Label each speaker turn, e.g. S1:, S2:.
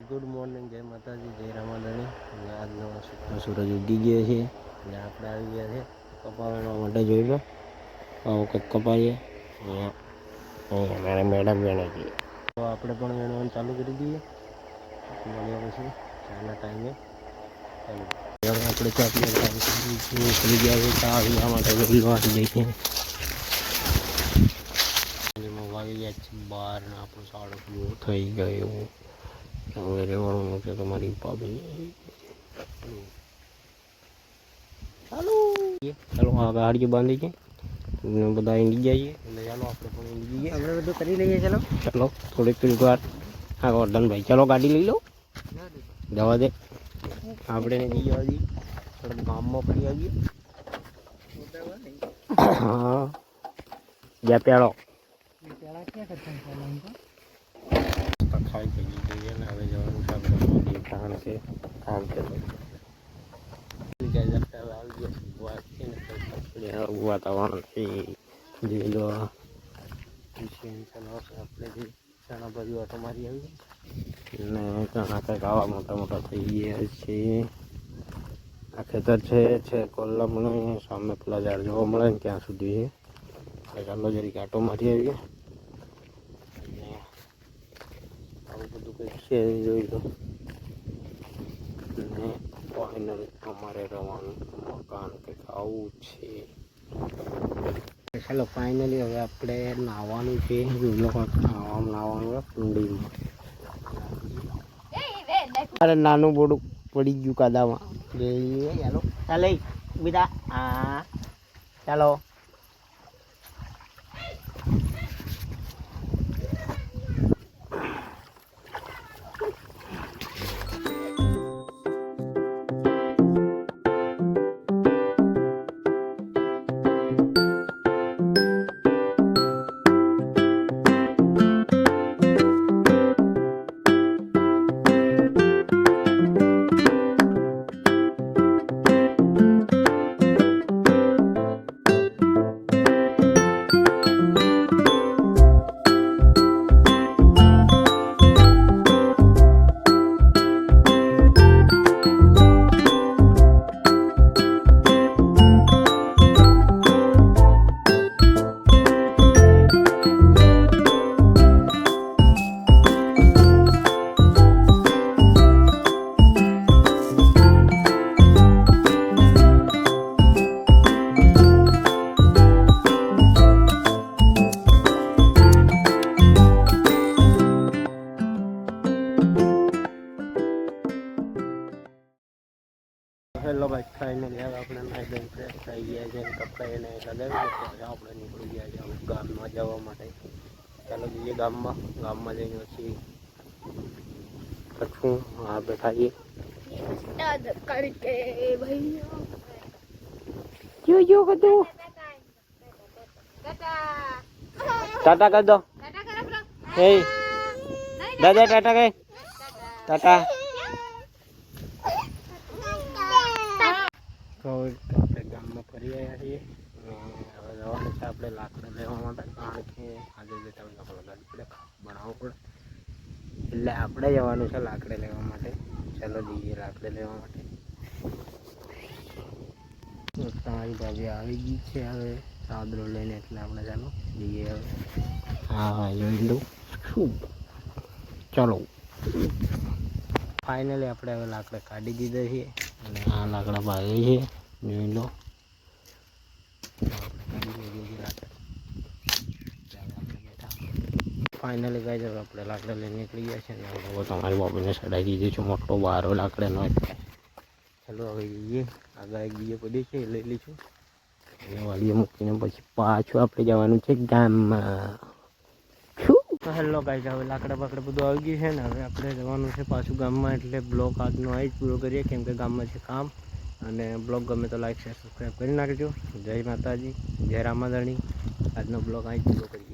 S1: Good morning જય માતાજી જય રામાદાણી અને આજનો સૂરજ ઉગી ગયો છે અને આપણે આવી ગયા છે કપાવવા માટે જોઈ લો આવો કંઈક કપાઈએ અહીંયા અહીંયા મારે મેડમ વેણે છે તો આપણે પણ વેણવાનું ચાલુ કરી દઈએ મળ્યા પછી ચાના ટાઈમે આપણે ચા નીકળી ગયા છે ચા પીવા માટે વહેલો આવી જઈએ વાગી ગયા છે બહાર આપણું સાડું પૂરું થઈ ગયું હવે રહેવાનું છે તમારી ભાભી ચાલો ચાલો આ ગાડીઓ બાંધી છે ને બધા ઈંડી જઈએ. એટલે ચાલો આપણે પણ ઈંડી જઈએ.
S2: આપણે બધું કરી લઈએ ચાલો.
S1: ચાલો થોડીક થોડીક વાર. હા વર્ધનભાઈ ચાલો ગાડી લઈ લો. જવા દે. આપણે ને જઈએ હજી થોડુંક ગામમાં ફરી આવીએ. હા. જ્યાં પેળો
S2: પેલા ક્યાં કરતા
S1: ખાઈ થઈ જોઈએ ને હવે જવાનું છે આપણે નદી કારણ કે કામ તો આપણે જે ચણા ઓટો મારી આવી ને ચણા કંઈક આવા મોટા મોટા થઈ ગયા છે. આ ખેતર છે છે કોલમને સામે પેલા ઝાડ જોવા મળે ને ત્યાં સુધી. ચાલો જરીક આટો મારી આવીએ અને આવું બધું કંઈક છે જોઈ લો ને ફાઇનલ અમારે રહેવાનું મકાન કંઈક આવું છે ચાલો ફાઇનલી હવે આપણે નાહવાનું છે. જોઈ લો નાહવાનું છે કુંડીમાં. અરે નાનું બોડું પડી ગયું કાદામાં. ચાલો બીજા. હા. ચાલો. અને નાઈ ફ્રેશ થઈ ગયા છે કપડાં એને લગાવી દે આપણે નીકળી ગયા છે ગામમાં જવા માટે. ચાલો જઈએ ગામમાં ગામમાં જઈને પછી કઠું હા
S3: બેઠાઈએ
S1: જો ટાટા. કર દો. હે. દાદા ટાટા કઈ ટાટા. ફરી આવ્યા છીએ હવે જવાનું છે આપણે લાકડા લેવા માટે, કારણ કે આજે જે તમે ગાડી પડે, બનાવવું પડે. એટલે આપણે જવાનું છે લાકડે લેવા માટે. ચાલો જઈએ લાકડે લેવા માટે. તમારી ભાભી આવી ગઈ છે હવે સાદરો લઈને, એટલે આપણે ચાલો જઈએ હવે. હા જોઈ લઉં શું? ચાલો. ફાઇનલી આપણે હવે લાકડા કાઢી દીધા છે અને આ લાકડા ભાગે છે. જોઈ લો. ફાઇનલી ગાઈ જવા આપણે લાકડા લઈને નીકળી ગયા છે ને હવે તમારી બાબુને સડાઈ દીધી છે, મોટો બારો લાકડાનો એટલે. ચાલો હવે જઈએ. આગળ એક બીજો પડી છે લઈ લઈશું. અને વાડીએ મૂકીને પછી પાછું આપણે જવાનું છે ગામમાં. હેલો ગાઈઝ હવે લાકડા બાકડા બધું આવી ગયું છે ને, હવે આપણે જવાનું છે પાછું ગામમાં એટલે બ્લોગ આજનો આવી જ પૂરો કરીએ, કેમ કે ગામમાં છે કામ. અને બ્લોગ ગમે તો લાઈક, શેર, સબસ્ક્રાઈબ કરી નાખજો. જય માતાજી, જય રામાધાણી. આજનો બ્લોગ અહીં જ પૂરો કરીએ.